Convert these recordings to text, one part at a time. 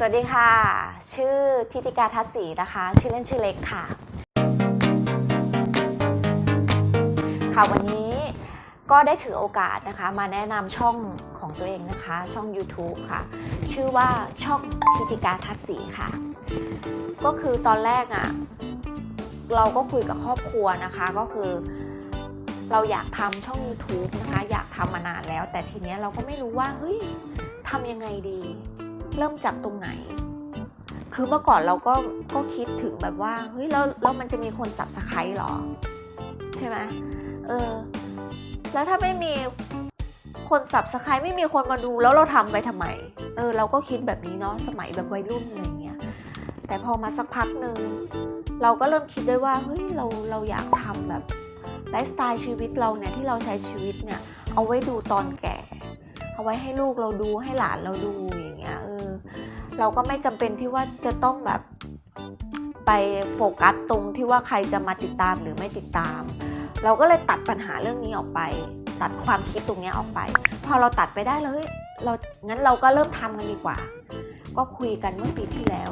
สวัสดีค่ะ ชื่อทิติกาทัศสีนะคะ ชื่อเล่นชื่อเล็กค่ะ ค่ะวันนี้ก็ได้ถือโอกาสนะคะ มาแนะนำช่องของตัวเองนะคะ ช่อง YouTube ค่ะ ชื่อว่าช่องทิติกาทัศสีค่ะ ก็คือตอนแรกอะ่ะ เราก็คุยกับครอบครัวนะคะ ก็คือเราอยากทำช่อง YouTube นะคะ อยากทำมานานแล้ว แต่ทีเนี้ยเราก็ไม่รู้ว่าเฮ้ยทำยังไงดี เริ่มจากตรงไหน คือเมื่อก่อนเราก็ก็คิดถึงแบบว่าเฮ้ยแล้วแล้วมันจะมีคนสับสไครหรอ ใช่ไหมเออ แล้วถ้าไม่มีคนสับสไครไม่มีคนมาดูแล้วเราทำไปทำไม เออ เราก็คิดแบบนี้เนาะสมัยแบบวัยรุ่นอะไรเงี้ย แต่พอมาสักพักหนึ่งเราก็เริ่มคิดด้ว่าเฮ้ยเราเราอยากทำแบบไลฟ์สไตล์ชีวิตเราเนี่ยที่เราใช้ชีวิตเนี่ยเอาไว้ดูตอนแก่ เอาไว้ให้ลูกเราดูให้หลานเราดูอย่างเงี้ยเออเราก็ไม่จำเป็นที่ว่าจะต้องแบบไปโฟกัสตรงที่ว่าใครจะมาติดตามหรือไม่ติดตาม เราก็เลยตัดปัญหาเรื่องนี้ออกไป ตัดความคิดตรงเนี้ยออกไป พอเราตัดไปได้เลยเรางั้นเราก็เริ่มทำกันดีกว่า ก็คุยกันเมื่อปีที่แล้ว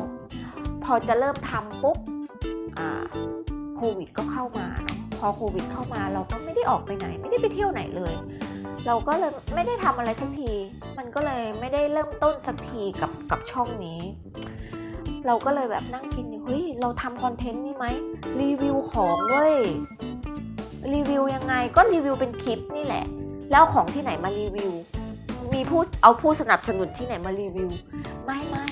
พอจะเริ่มทำปุ๊บอ่าโควิดก็เข้ามา พอโควิดเข้ามาเราก็ไม่ได้ออกไปไหน ไม่ได้ไปเที่ยวไหนเลย เราก็เลยไม่ได้ทำอะไรสักที มันก็เลยไม่ได้เริ่มต้นสักทีกับกับช่องนี้ เราก็เลยแบบนั่งคิดอยู่เฮ้ยเราทำคอนเทนต์นี่ไหมรีวิวของเว้ยรีวิวยังไงก็รีวิวเป็นคลิปนี่แหละ แล้วของที่ไหนมารีวิว มีผู้เอาผู้สนับสนุนที่ไหนมารีวิว ไม่ไม่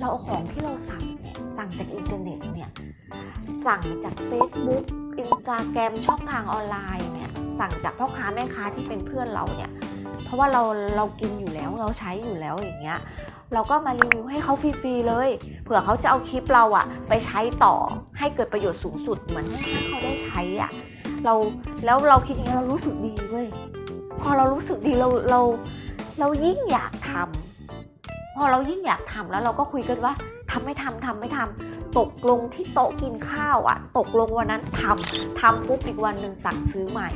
เราเอาของที่เราสั่งเนี่ยสั่งจากอินเทอร์เน็ตเนี่ยสั่งจาก Facebook Instagram ช่องทางออนไลน์เนี่ย สั่งจากพ่อค้าแม่ค้าที่เป็นเพื่อนเราเนี่ย เพราะว่าเราเรากินอยู่แล้วเราใช้อยู่แล้วอย่างเงี้ย เราก็มารีวิวให้เขาฟรีๆเลย เผื่อเขาจะเอาคลิปเราอะไปใช้ต่อให้เกิดประโยชน์สูงสุดเหมือนให้เขาได้ใช้อะเราแล้วเราคิดอย่างนี้ยเรารู้สึกดีเว้ยพอเรารู้สึกดีเราเราเรายิ่งอยากทำพอเรายิ่งอยากทำแล้วเราก็คุยกันว่าทำไม่ทำทำไม่ทำตกลงที่โต๊ะกินข้าวอะตกลงวันนั้นทำทำปุ๊บอีกวันหนึ่งสั่งซื้อใหม่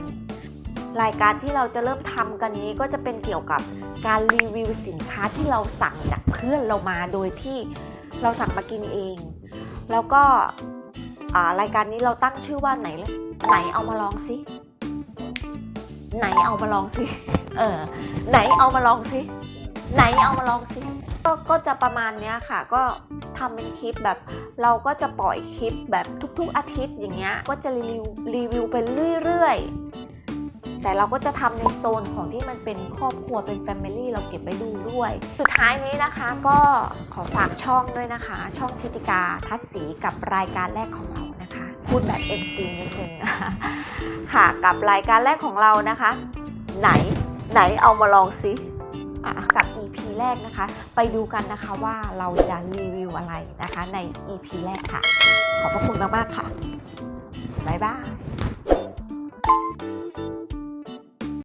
รายการที่เราจะเริ่มทำกันนี้ก็จะเป็นเกี่ยวกับการรีวิวสินค้าที่เราสั่งจากเพื่อนเรามาโดยที่เราสั่งมากินเอง แล้วก็รายการนี้เราตั้งชื่อว่าไหนเลยไหนเอามาลองสิไหนเอามาลองสิเออไหนเอามาลองสิไหนเอามาลองสิก็ก็จะประมาณเนี้ยค่ะ ก็ทำเป็นคลิปแบบ เราก็จะปล่อยคลิปแบบทุกๆอาทิตย์อย่างเงี้ยก็จะรีวิวรีวิวไปเรื่อยๆ แต่เราก็จะทำในโซนของที่มันเป็นครอบครัวเป็นแฟมิลี่เราเก็บไปดูด้วย สุดท้ายนี้นะคะก็ขอฝากช่องด้วยนะคะ ช่องทิติกาทัศสีกับรายการแรกของเรานะคะ พูดแบบ MC นิดนึงนะคะค่ะกับรายการแรกของเรานะคะ ไหนไหนเอามาลองซิอะกับ EP แรกนะคะ ไปดูกันนะคะว่าเราจะรีวิวอะไรนะคะใน EP แรกค่ะ ขอบพระคุณมาก ๆ ค่ะ บ๊ายบาย